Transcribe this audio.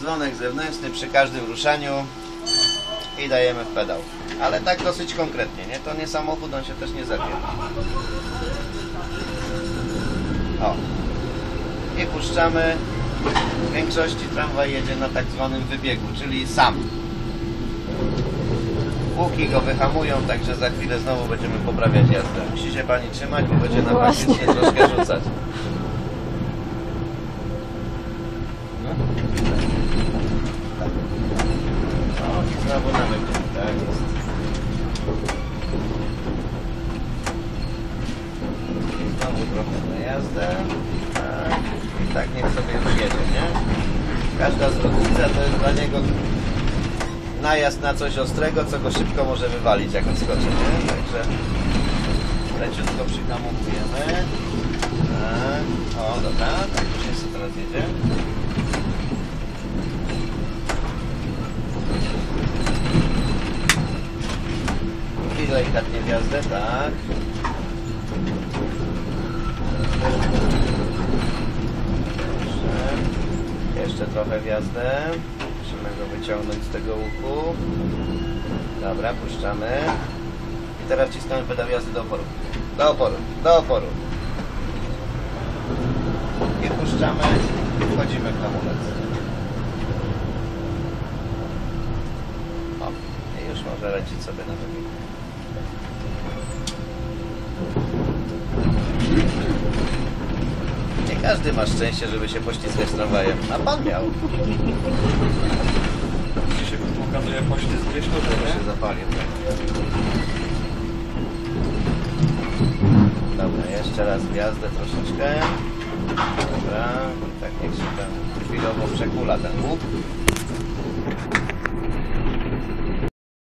Dzwonek zewnętrzny przy każdym ruszaniu i dajemy w pedał. Ale tak dosyć konkretnie, nie? To nie samochód, on się też nie zepnie. O. I puszczamy. W większości tramwaj jedzie na tak zwanym wybiegu, czyli sam. Łuki go wyhamują, także za chwilę znowu będziemy poprawiać jazdę. Musi się pani trzymać, bo będzie na Właśnie. faktycznie troszkę rzucać. No. Tak. O, i znowu na wybieg, tak jest. I znowu trochę na jazdę. Tak. I tak niech sobie już jedzie, nie? Każda zwrotnica to jest dla niego najazd na coś ostrego, co go szybko może wywalić, jak odskoczy, nie? Także leciutko przyhamowujemy. Tak. O, dobra, tak już jest, teraz jedzie. I delikatnie w jazdę, tak. Jeszcze trochę w jazdę. Musimy go wyciągnąć z tego łuku. Dobra, puszczamy. I teraz wciskamy pedał jazdy do oporu. Do oporu, do oporu. I puszczamy i wchodzimy w hamulec. O, i już może lecieć sobie na wybieg. Każdy ma szczęście, żeby się pościskać tramwajem, a pan miał. Dzisiaj pokazuje poślizg gdzieś tu, Żeby nie? się zapalił. Dobra, jeszcze raz w jazdę troszeczkę. Dobra, i tak niech się tam chwilowo przekula ten łuk.